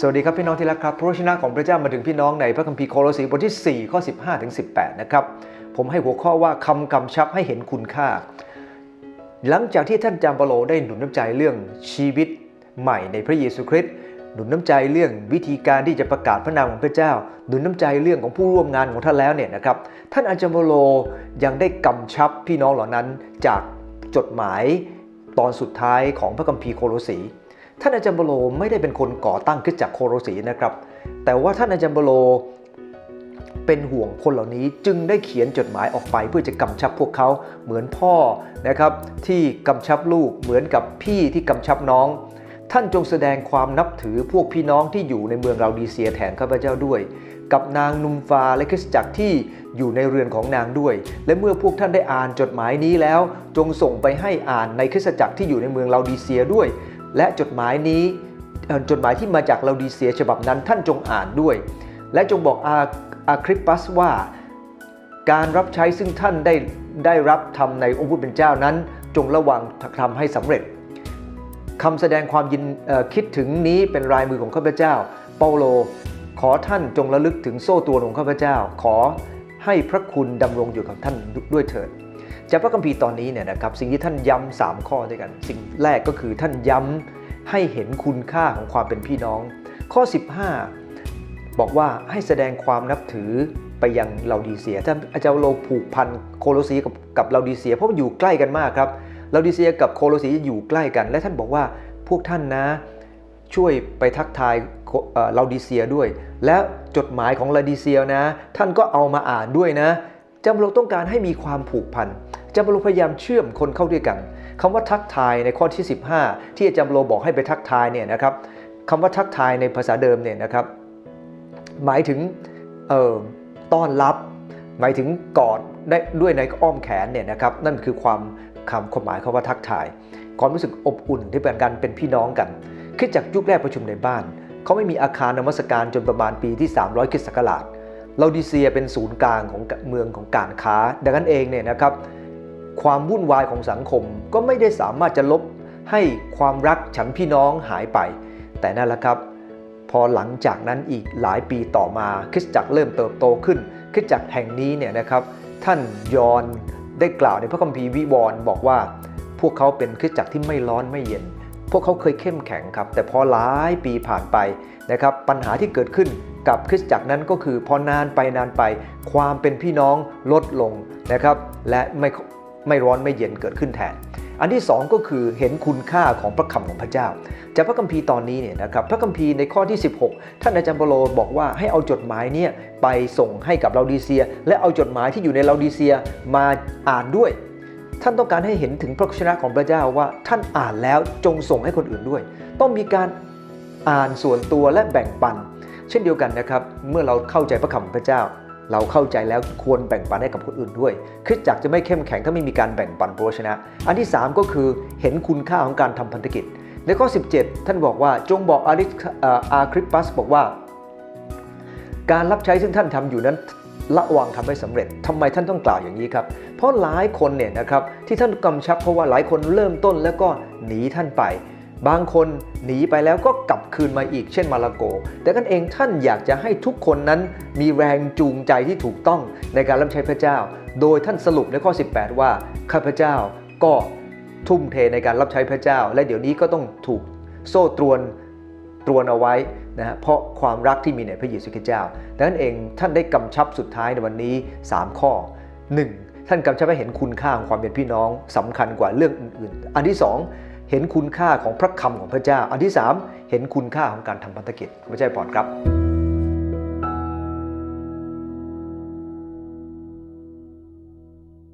สวัสดีครับพี่น้องที่รักครับพระวจนะของพระเจ้ามาถึงพี่น้องในพระคัมภีร์โคโลสีบทที่ 4 ข้อ 15 ถึง 18 นะครับ ผมให้หัวข้อว่าคำกำชับให้เห็นคุณค่า หลังจากที่ท่านจามเปโลได้หนุนน้ำใจเรื่องชีวิตใหม่ในพระเยซูคริสต์หนุนน้ำใจเรื่องวิธีการที่จะประกาศพระนามของพระเจ้า หนุนน้ำใจเรื่องของผู้ร่วมงานของท่านแล้วเนี่ยนะครับท่านอาจารย์เปโลยังได้กำชับพี่น้องเหล่านั้นจากจดหมายตอนสุดท้ายของพระคัมภีร์โคโลสี ท่านอาจารย์เปาโลไม่ได้เป็นคนก่อตั้งขึ้นจากโคโลสีนะครับ แต่ว่าท่านอาจารย์เปาโลเป็นห่วงคนเหล่านี้จึงได้เขียนจดหมายออกไปเพื่อจะกำชับพวกเขาเหมือนพ่อนะครับ ที่กำชับลูกเหมือนกับพี่ที่กำชับน้อง ท่านจงแสดงความนับถือพวกพี่น้องที่อยู่ในเมืองเราดีเซียแทนข้าพเจ้าด้วย กับนางนุมฟาและคริสจักรที่อยู่ในเรือนของนางด้วย และเมื่อพวกท่านได้อ่านจดหมายนี้แล้ว จงส่งไปให้อ่านในคริสจักรที่อยู่ในเมืองเราดีเซียด้วย และจดหมายนี้จดหมายที่มาจากเราดีเซียฉบับนั้นท่านจงอ่านด้วย และจงบอกอาอาคริปปัสว่า การรับใช้ซึ่งท่านได้ได้รับทำในองค์ผู้เป็นเจ้านั้น จงระวังทำให้สำเร็จคำแสดงความยินคิดถึงนี้เป็นลายมือของข้าพเจ้า เปาโล ขอท่านจงระลึกถึงโซ่ตรวของข้าพเจ้า ขอให้พระคุณดำรงอยู่กับท่านด้วยเถิด จากพระคัมภีร์ตอนนี้เนี่ยนะครับสิ่งที่ท่านย้ำสามข้อด้วยกัน สิ่งแรกก็คือท่านย้ำให้เห็นคุณค่าของความเป็นพี่น้อง ข้อ 15 บอกว่าให้แสดงความนับถือไปยังเลาดีเซียท่านอาจารย์โลผูกพันโคโลสีกับกับเลาดีเซีย เพราะมันอยู่ใกล้กันมากครับเลาดีเซียกับโคโลสีอยู่ใกล้กัน และท่านบอกว่าพวกท่านนะช่วยไปทักทายเอ่อลาดิเซียด้วย และจดหมายของลาดิเซียนะ ท่านก็เอามาอ่านด้วยนะจำโลต้องการให้มีความผูกพัน จำโลพยายามเชื่อมคนเข้าด้วยกันคำว่าทักทายในข้อที่ 15 ที่อาจารย์โลบอกให้ไปทักทายเนี่ยนะครับคำว่าทักทายในภาษาเดิมเนี่ยนะครับ หมายถึงต้อนรับ หมายถึงกอดได้ด้วยในอ้อมแขนเนี่ยนะครับ นั่นคือความคำความหมายคำว่าทักทาย ความรู้สึกอบอุ่นที่เป็นกันเป็นพี่น้องกันคิดจากยุคแรกประชุมในบ้าน เขาไม่มีอาคารนมัสการจนประมาณปีที่ 300คริสต์ศักราชลาดิเซียเป็นศูนย์กลางของเมืองของการค้า ดังนั้นเองเนี่ยนะครับ ความวุ่นวายของสังคมก็ไม่ได้สามารถจะลบให้ความรักฉันพี่น้องหายไป แต่นั่นแหละครับ พอหลังจากนั้นอีกหลายปีต่อมาคริสตจักรเริ่มเติบโตขึ้นคริสตจักรแห่งนี้เนี่ยนะครับ ท่านยอนได้กล่าวในพระคัมภีร์วิวรณ์บอกว่า พวกเขาเป็นคริสตจักรที่ไม่ร้อนไม่เย็น พวกเขาเคยเข้มแข็งครับ แต่พอหลายปีผ่านไปนะครับ ปัญหาที่เกิดขึ้นกับคริสตจักรนั้นก็คือพอนานไปนานไป ความเป็นพี่น้องลดลงนะครับ และไม่ ไม่ร้อนไม่เย็นเกิดขึ้นแทน อันที่สองก็คือเห็นคุณค่าของพระคำของพระเจ้า จากพระคัมภีร์ตอนนี้เนี่ยนะครับพระคัมภีร์ในข้อที่ 16 ท่านอาจารย์เปโลบอกว่าให้เอาจดหมายเนี่ยไปส่งให้กับลาดีเซีย และเอาจดหมายที่อยู่ในลาดีเซียมาอ่านด้วยท่านต้องการให้เห็นถึงพระชนะของพระเจ้าว่าท่านอ่านแล้วจงส่งให้คนอื่นด้วย ต้องมีการอ่านส่วนตัวและแบ่งปัน เช่นเดียวกันนะครับ เมื่อเราเข้าใจพระคำของพระเจ้า เราเข้าใจแล้วควรแบ่งปันให้กับคนอื่นด้วยคริสตจักรจะไม่เข้มแข็งถ้าไม่มีการแบ่งปันพรชนะ อันที่ 3 ก็คือเห็นคุณค่าของการทำพันธกิจ ในข้อ 17 ท่านบอกว่าจงบอกอาริอาคริปปัสบอกว่า การรับใช้ซึ่งท่านทำอยู่นั้นละวังทำให้สำเร็จทำไมท่านต้องกล่าวอย่างนี้ครับ เพราะหลายคนเนี่ยนะครับที่ท่านกำชับเพราะว่าหลายคนเริ่มต้นแล้วก็หนีท่านไป บางคนหนีไปแล้วก็กลับคืนมาอีกเช่นมาลาโก แต่กันเองท่านอยากจะให้ทุกคนนั้นมีแรงจูงใจที่ถูกต้องในการรับใช้พระเจ้า โดยท่านสรุปในข้อ 18 ว่าข้าพเจ้าก็ทุ่มเทในการรับใช้พระเจ้า และเดี๋ยวนี้ก็ต้องถูกโซ่ตรวนตรวนเอาไว้นะฮะเพราะความรักที่มีในพระเยซูคริสต์เจ้าดังนั้นเองท่านได้กำชับสุดท้ายในวันนี้ 3 ข้อ 1. ท่านกำชับให้เห็นคุณค่าของความเป็นพี่น้องสำคัญกว่าเรื่องอื่นๆ อันที่ 2 เห็นคุณค่าของพระคำของพระเจ้า อันที่ 3 เห็นคุณค่าของการทำพันธกิจพระเจ้าพรครับ